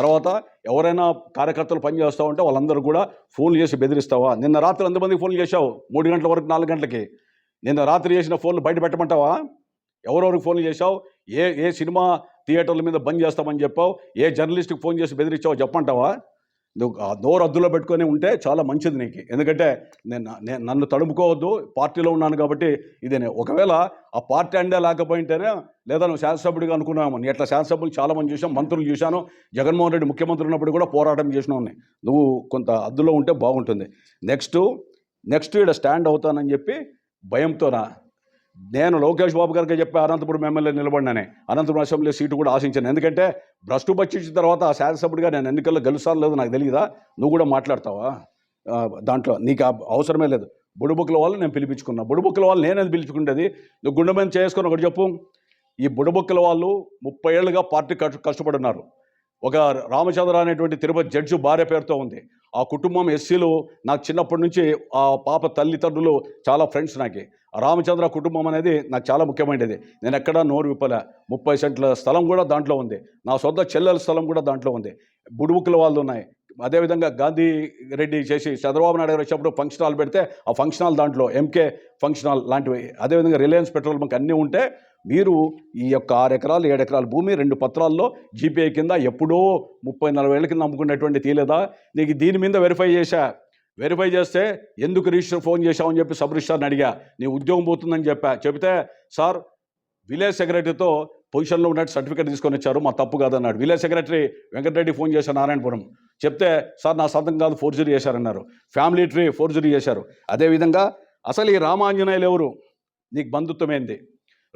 తర్వాత ఎవరైనా కార్యకర్తలు పనిచేస్తూ ఉంటే వాళ్ళందరూ కూడా ఫోన్లు చేసి బెదిరిస్తావా? నిన్న రాత్రి ఎంతమందికి ఫోన్లు చేశావు? మూడు గంటల వరకు నాలుగు గంటలకి. నిన్న రాత్రి చేసిన ఫోన్లు బయట పెట్టమంటావా? ఎవరెవరికి ఫోన్లు చేశావు? ఏ ఏ సినిమా థియేటర్ల మీద బంద్ చేస్తామని చెప్పావు? ఏ జర్నలిస్ట్కి ఫోన్ చేసి బెదిరించావో చెప్పంటావా నోరు అద్దులో పెట్టుకొని ఉంటే చాలా మంచిది నీకు. ఎందుకంటే నేను నన్ను తడుపుకోవద్దు పార్టీలో ఉన్నాను కాబట్టి ఇది ఒకవేళ ఆ పార్టీ అండే లేకపోయింటేనే లేదా నువ్వు శాసనసభ్యుడిగా అనుకున్నాము నీ ఎట్లా శాసనసభ్యులు చాలా మంది చూసాం మంత్రులు చూశాను జగన్మోహన్ రెడ్డి ముఖ్యమంత్రి ఉన్నప్పుడు కూడా పోరాటం చేసిన నువ్వు కొంత అద్దులో ఉంటే బాగుంటుంది. నెక్స్ట్ నెక్స్ట్ ఇక్కడ స్టాండ్ అవుతానని చెప్పి భయంతోనా నేను లోకేష్ బాబు గారికి చెప్పి అనంతపురం ఎమ్మెల్యే నిలబడినానే. అనంతపురం అసెంబ్లీ సీటు కూడా ఆశించాను. ఎందుకంటే భ్రష్టు పచ్చించిన తర్వాత ఆ శాసనసభ్యుడిగా నేను ఎన్నికల్లో గెలుస్తాను లేదు నాకు తెలియదా నువ్వు కూడా మాట్లాడతావా? దాంట్లో నీకు అవసరమే లేదు. బుడబుక్కల వాళ్ళు నేను పిలిపించుకున్నా. బుడుబుక్కుల వాళ్ళు నేనేది పిలుచుకుంటేది నువ్వు గుండె చేసుకుని ఒకటి చెప్పు. ఈ బుడబుక్కల వాళ్ళు ముప్పై ఏళ్ళుగా పార్టీ కష్ట కష్టపడున్నారు. ఒక రామచంద్ర అనేటువంటి తిరుపతి జడ్జి భార్య పేరుతో ఉంది. ఆ కుటుంబం ఎస్సీలో నాకు చిన్నప్పటి నుంచి ఆ పాప తల్లిదండ్రులు చాలా ఫ్రెండ్స్ నాకు. రామచంద్ర కుటుంబం అనేది నాకు చాలా ముఖ్యమైనది. నేను ఎక్కడా నోరు విప్పలే. ముప్పై సెంట్ల స్థలం కూడా దాంట్లో ఉంది. నా సొంత చెల్లెల స్థలం కూడా దాంట్లో ఉంది. బుడుబుక్కుల వాళ్ళు ఉన్నాయి. అదేవిధంగా గాంధీ రెడ్డి చేసి చంద్రబాబు నాయుడు గారు వచ్చినప్పుడు ఫంక్షన్ హాల్ పెడితే ఆ ఫంక్షన్ హాల్ దాంట్లో ఎంకే ఫంక్షన్ హాల్ లాంటివి. అదేవిధంగా రిలయన్స్ పెట్రోల్ బంక్ అన్నీ ఉంటే మీరు ఈ యొక్క ఆరు ఎకరాలు ఏడు ఎకరాల భూమి రెండు పత్రాల్లో జీపీఐ కింద ఎప్పుడో ముప్పై నలభై ఏళ్ళ కింద అమ్ముకున్నటువంటి తీలేదా? నీకు దీని మీద వెరిఫై చేశా. వెరిఫై చేస్తే ఎందుకు రిజిస్టర్ ఫోన్ చేశామని చెప్పి సబ్ రిజిస్టర్ని అడిగా. నీ ఉద్యోగం పోతుందని చెప్పా. చెబితే సార్ విలేజ్ సెక్రటరీతో పొజిషన్లో ఉన్నట్టు సర్టిఫికేట్ తీసుకొని వచ్చారు మా తప్పు కాదన్నాడు. విలేజ్ సెక్రటరీ వెంకటరెడ్డి ఫోన్ చేశారు నారాయణపురం. చెప్తే సార్ నా సొంతం కాదు ఫోర్జరీ చేశారన్నారు. ఫ్యామిలీ ట్రీ ఫోర్జరీ చేశారు. అదేవిధంగా అసలు ఈ రామాంజనేయులు ఎవరు? నీకు బంధుత్వం ఏంది?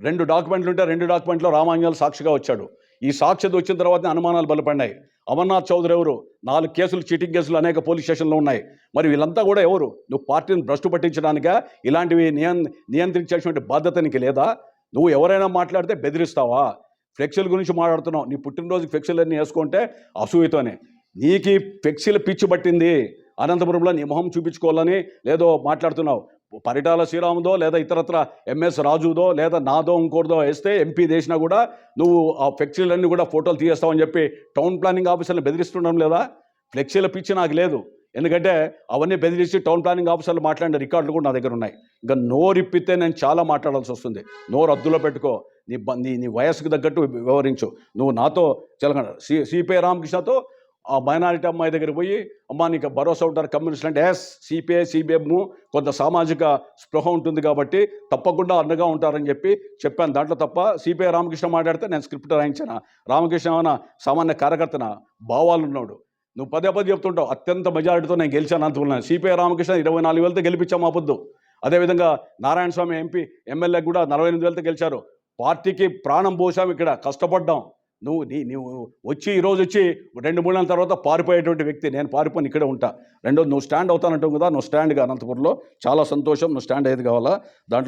రెండు డాక్యుమెంట్లు ఉంటే రెండు డాక్యుమెంట్లో రామాంజనేయులు సాక్షిగా వచ్చాడు. ఈ సాక్షి వచ్చిన తర్వాత అనుమానాలు బలపడినాయి. అమర్నాథ్ చౌదరి ఎవరు? నాలుగు కేసులు చీటింగ్ కేసులు అనేక పోలీస్ స్టేషన్లో ఉన్నాయి. మరి వీళ్ళంతా కూడా ఎవరు? నువ్వు పార్టీని భ్రష్టు పట్టించడానిక? ఇలాంటివి నియం నియంత్రించేటువంటి బాధ్యత నీకు లేదా? నువ్వు ఎవరైనా మాట్లాడితే బెదిరిస్తావా? ఫ్లెక్సీల గురించి మాట్లాడుతున్నావు. నీ పుట్టినరోజు ఫ్లెక్సీలన్నీ వేసుకుంటే అసూయతోనే. నీకు ఫ్లెక్సీలు ఫ్లెక్సీల పిచ్చి పట్టింది. అనంతపురంలో నీ మొహం చూపించుకోవాలని లేదో మాట్లాడుతున్నావు. పరిటాల శ్రీరాముదో లేదా ఇతరత్ర ఎంఎస్ రాజుదో లేదా నాదో ఇంకోటిదో వేస్తే ఎంపీ చేసినా కూడా నువ్వు ఆ ఫ్లెక్సీలన్నీ కూడా ఫోటోలు తీయేస్తావని చెప్పి టౌన్ ప్లానింగ్ ఆఫీసర్లు బెదిరిస్తుండడం లేదా? ఫ్లెక్సీల పిచ్చి నాకు లేదు. ఎందుకంటే అవన్నీ బెదిరించి టౌన్ ప్లానింగ్ ఆఫీసర్లు మాట్లాడిన రికార్డులు కూడా నా దగ్గర ఉన్నాయి. ఇంకా నోరిప్పితే నేను చాలా మాట్లాడాల్సి వస్తుంది. నోరు అద్దులో పెట్టుకో. నీ నీ నీ వయసుకు తగ్గట్టు వివరించు. నువ్వు నాతో చెలగండ సి సిపిఐ రామకృష్ణతో ఆ మైనారిటీ అమ్మాయి దగ్గరికి పోయి అమ్మా నీకు భరోసా ఉంటారు కమ్యూనిస్ట్ అంటే. ఎస్ సిపిఐ సిబిఎం కొంత సామాజిక స్పృహ ఉంటుంది కాబట్టి తప్పకుండా అండగా ఉంటారని చెప్పి చెప్పాను. దాంట్లో తప్ప సిపిఐ రామకృష్ణ మాట్లాడితే నేను స్క్రిప్ట్ రాయించాను? రామకృష్ణ ఏమైనా సామాన్య కార్యకర్తన? భావాలు ఉన్నాడు. నువ్వు పదే పదే చెప్తుంటావు. అత్యంత మెజారిటీతో నేను గెలిచాను అనుకున్నాను సిపిఐ రామకృష్ణ ఇరవై నాలుగు వేలతో గెలిపించాము ఆపొద్దు అదేవిధంగా నారాయణ స్వామి ఎంపీ ఎమ్మెల్యే కూడా నలభై ఎనిమిది వేలతో గెలిచారు. పార్టీకి ప్రాణం పోసాం ఇక్కడ. కష్టపడ్డాం. నువ్వు నీ నువ్వు వచ్చి ఈరోజు వచ్చి రెండు మూడు నెలల తర్వాత పారిపోయేటువంటి వ్యక్తి నేను పారిపోయి ఇక్కడే ఉంటా. రెండోది నువ్వు స్టాండ్ అవుతానంటావు కదా నువ్వు స్టాండ్గా అనంతపురంలో చాలా సంతోషం నువ్వు స్టాండ్ అయ్యేది కావాలా? దాంట్లో